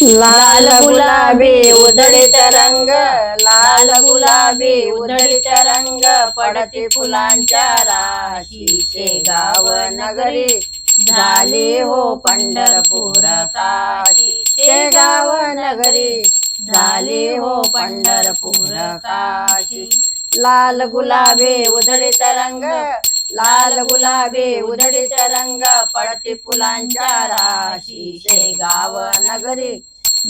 लाल गुलाबी उधळीत रंग लाल गुलाबी उधळीत रंग पडते फुलांच्या राशी शेगाव नगरी झाली हो पंढरपूर काशी शेगाव नगरी झाली हो पंढरपूर काशी लाल गुलाबी उधळीत रंग लाल गुलाबी उधडीत रंग पडते फुलांच्या राशी शेगाव नगरी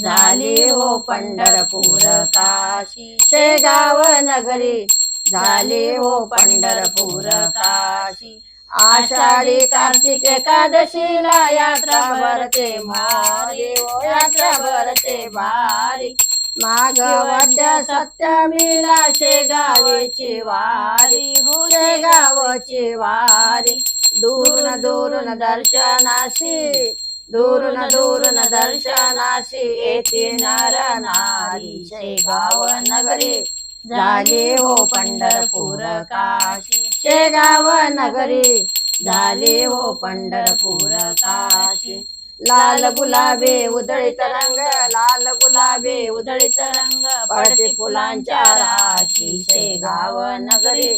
झाली हो पंढरपूर काशी शेगाव नगरी झाली हो पंढरपूर काशी. आषाढी कार्तिक एकादशीला यात्रा भरते भारी हो यात्रा भरते भारी. मागवद्या सत्यमीला शेगावेची वारी हो शेगावची वारी. दूरून दूरून दर्शनाशी दूरून दूरून दर्शनाशी येते नर नारी शेगाव नगरी. झाली हो पंढरपूर काशी शेगाव नगरी. झाली हो पंढरपूर काशी. लाल गुलाबी उधळीत रंग लाल गुलाबी उधळीत रंग. पडते फुलांच्या राशी शेगाव नगरी.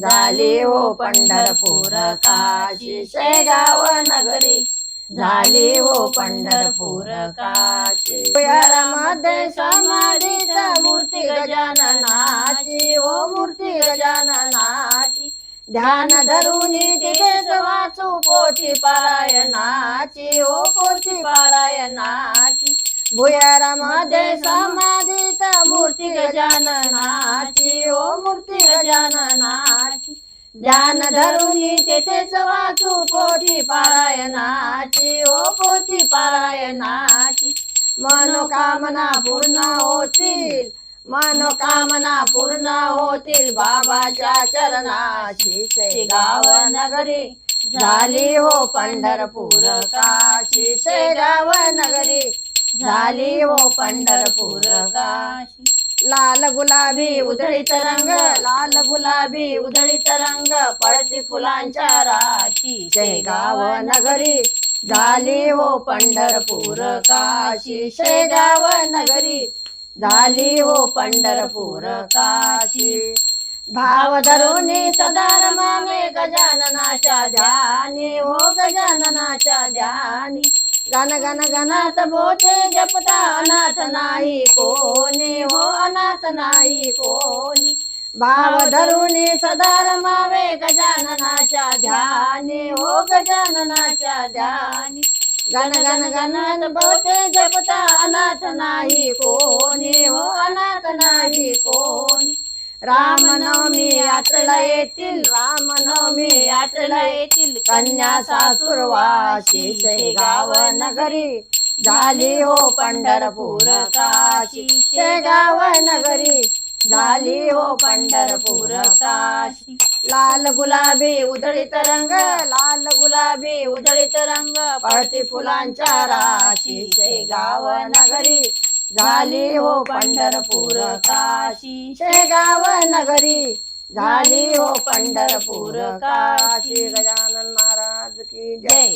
झाली हो पंढरपूर काशी शेगाव नगरी. झाली हो पंढरपूर काशी मध्ये समाधीत मूर्ती गजाननाची. हो मूर्ती गजाननाची ध्यान धरून तिथेच वाचू पोथी पारायणाची. ओ पोथी पारायणाची. भुयारामध्ये समाधीत मूर्ती गजाननाची. ओ मूर्ती गजाननाची. ध्यान धरून तेथेच वाचू पोथी पारायणाची. ओ पोथी पारायणाची. मनोकामना पूर्ण होतील. मनोकामना पूर्ण होतील बाबाच्या चरणाशी. शेगाव नगरी झाली हो पंढरपूर काशी शेगाव नगरी झाली हो पंढरपूर काशी लाल गुलाबी उधळीत रंग लाल गुलाबी उधळीत रंग पळती फुलांच्या राशी. शेगाव नगरी झाली हो पंढरपूर काशी शेगाव नगरी झाली हो पंढरपूर काशी भाव धरुणी सदा रमावे गजाननाच्या ध्यानी हो गजाननाच्या ध्यानी. गण गण गणात बोते जपता अनाथ नाही कोणी हो अनाथ नाही कोणी. भाव धरुणी सदा रमावे गजाननाच्या ध्यानी हो गजाननाच्या ध्यानी. गण गण गणात बहुते जपता अनाथ नाही कोणी. हो अनाथ नाही कोणी. रामनवमी यात्रेला येतील रामनवमी यात्रेला येतील. कन्या सासुरवाशी शेगाव नगरी. झाली हो पंढरपूर काशी शेगाव नगरी. झाली हो पंढरपूर काशी लाल गुलाबी उधळीत रंग लाल गुलाबी उधळीत रंग पळती फुलांच्या राशी हो शेगाव नगरी. झाली हो पंढरपूर काशी शेगाव नगरी. झाली हो पंढरपूर काशी गजानन महाराज की जय.